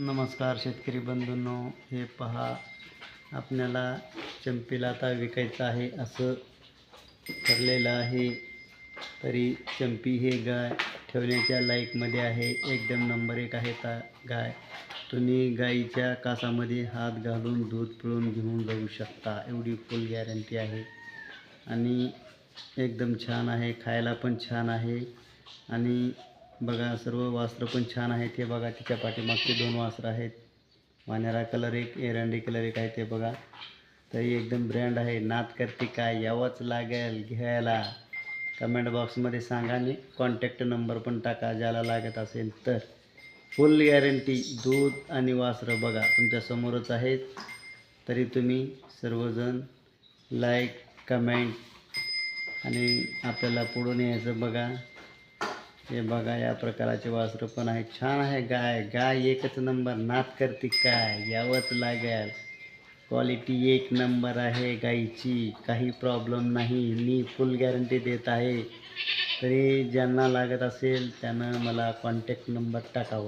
नमस्कार शेतकरी बंधूंनो हे पहा आपल्याला चंपीला आता विकायचं आहे असं ठरलेलं आहे. तरी चंपी हे गाय ठेवण्याच्या लाईकमध्ये आहे. एकदम नंबर एक आहे ता गाय. तुम्ही गाईच्या कासामध्ये हात घालून दूध पिळून घेऊन जाऊ शकता. एवढी फुल गॅरंटी आहे. आणि एकदम छान आहे. खायला पण छान आहे. आणि बघा सर्व वास्त्र पण छान आहेत हे बघा तिच्या पाठीमागचे दोन वास्त्र आहेत. वानेरा कलर एक एरंडी कलर एक आहे ते बघा. तरी एकदम ब्रँड आहे. नात करते काय यावंच लागेल घ्यायला. कमेंट बॉक्समध्ये सांगा आणि कॉन्टॅक्ट नंबर पण टाका. ज्याला लागत असेल तर. फुल गॅरंटी दूध आणि वासरं बघा तुमच्यासमोरच आहेत. तरी तुम्ही सर्वजण लाईक कमेंट आणि आपल्याला पुढून यायचं बघा. हे बघा या प्रकाराचे वासरं पण आहे छान आहे गाय. गाय एकच नंबर नात करते काय? यावंच लागेल. क्वालिटी एक नंबर आहे गाईची. काही प्रॉब्लेम नाही. मी फुल गॅरंटी देत आहे. तरी ज्यांना लागत असेल त्यानं मला कॉन्टॅक्ट नंबर टाकावं.